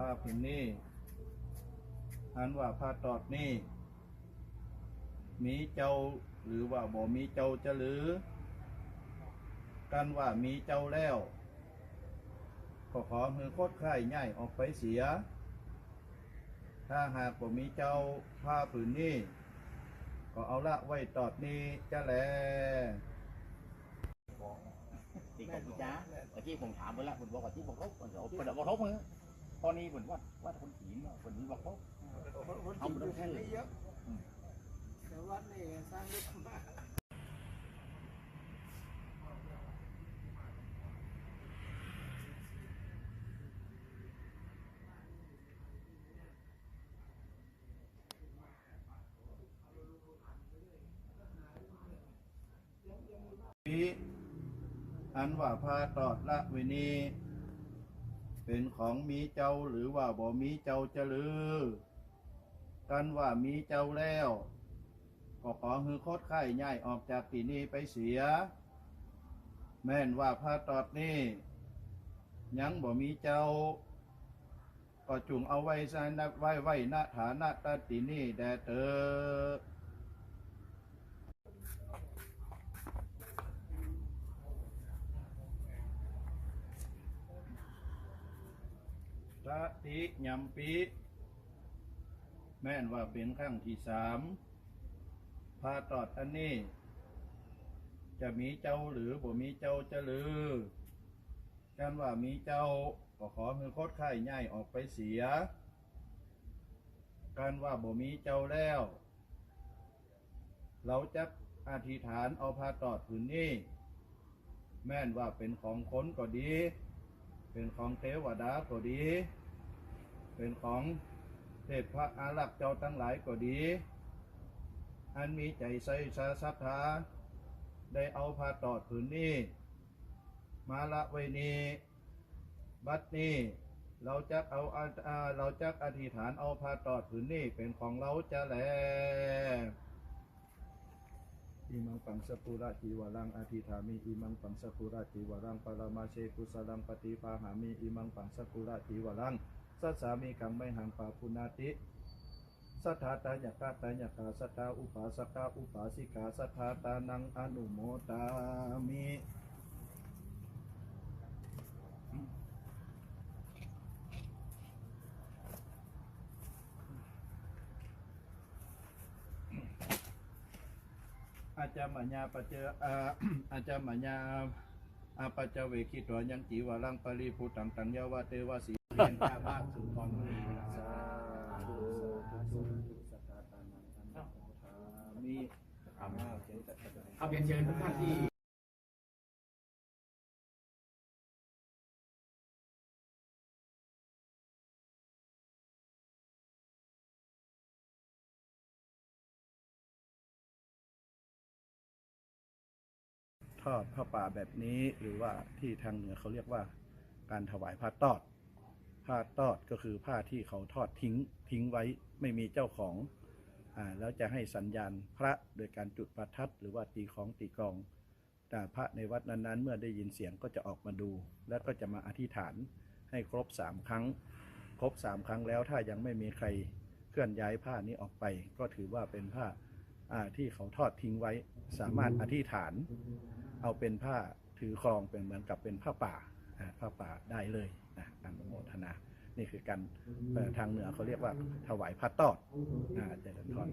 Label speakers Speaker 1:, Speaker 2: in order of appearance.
Speaker 1: ้าผืนนี้อันว่าผ้าตอดนี่มีเจ้าหรือว่าบ่มีเจ้าจะหรือ กันว่ามีเจ้าแล้วก็ขอมือโคตรค่ายง่ออกไปเสีย ถ้าหากบ่มีเจ้าผ้าผืนนี้ก็เอาละไว้ตอดนี้จะแล
Speaker 2: ตีกับพี่จ้าเมื่อกี้ผมถามไปแล้วผมบอกว่าที่บอกรบผมบอกผมบอกรบมือ ตอนนี้ผมว่าว่าคนผีนคนนี้บอกรบ
Speaker 3: คนจีนอยู่ที่นี่เยอะแต่วัดนี่สร้างด้วยมะ
Speaker 1: นี้อันว่าพาตอดละเวนี เป็นของมีเจ้าหรือว่าบ่มีเจ้าจะลือ กันว่ามีเจ้าแล้ว ก็ขอฮือโคตรไข่ย่ายออกจากที่นี้ไปเสีย แม่นว่าพาตอดนี่ยังบ่มีเจ้า ก็จุงเอาไว้ซะนะไว้ไว้ณฐานะตัดที่นี่แดเตอ พระติยำปีแม่นว่าเป็นครั้งที่สามพาตอดอันนี้ จะมีเจ้าหรือบ่มีเจ้าจะลือกันว่ามีเจ้าก็ขอมือโคตรไข่ย่ายออกไปเสียกันว่าบ่มีเจ้าแล้ว เราจะอธิษฐานเอาพาตอดผืนนี้ แม่นว่าเป็นของค้นก็ดี เป็นของเทวดาก็ดี เป็นของเทพพระอารักษ์เจ้าทั้งหลายก็ดี อันมีใจใส่ชาศรัทธาได้เอาผ้าตอดผืนนี้ มาละไว้นี้บัดนี้เราจะเอาอเราจะอธิษฐานเอาผ้าตอดผืนนี้เป็นของเราจะแล อิมังปังสปุระจีวรังอธิธามิอิมังปังสปุระจีวรังปรมาเชกุสลังปฏิปาหามิอิมังปังสปุระจีวรังสัสสามิกังไม่หังปาปุนาติสัทธาตายกาตายกาสัทธาอุปาสกาอุปาสิกาสัทธาตานังอนุโมตามิ อาจารย์มัญญาปเจออาอาจารย์มัญญาอาปัจเวคิตัวยังจีวรังปริภูตังตังยาวาเตวาสีเียนข้าบ้านสุนทรมุนีสาธุสาธุสาธาตานังธรรมธามิอาเพียน
Speaker 2: เชิญทุกท่านที่
Speaker 1: ทอดผ้าป่าแบบนี้ หรือว่าที่ทางเหนือเขาเรียกว่าการถวายผ้าตอด ผ้าตอดก็คือผ้าที่เขาทอดทิ้งทิ้งไว้ไม่มีเจ้าของอ่าแล้วจะให้สัญญาณพระโดยการจุดประทัดหรือว่าตีของตีกองแต่พระในวัดนั้นๆ เมื่อได้ยินเสียงก็จะออกมาดู แล้วก็จะมาอธิษฐานให้ครบสามครั้ง ครบสามครั้งแล้วถ้ายังไม่มีใครเคลื่อนย้ายผ้านี้ออกไป ก็ถือว่าเป็นผ้าอ่าที่เขาทอดทิ้งไว้สามารถอธิษฐาน เอาเป็นผ้าถือครองเป็นเหมือนกับเป็นผ้าป่าผ้าป่าได้เลยนะการโมทนา นี่คือการทางเหนือเขาเรียกว่าถวายผ้าตอดอาเจริญพร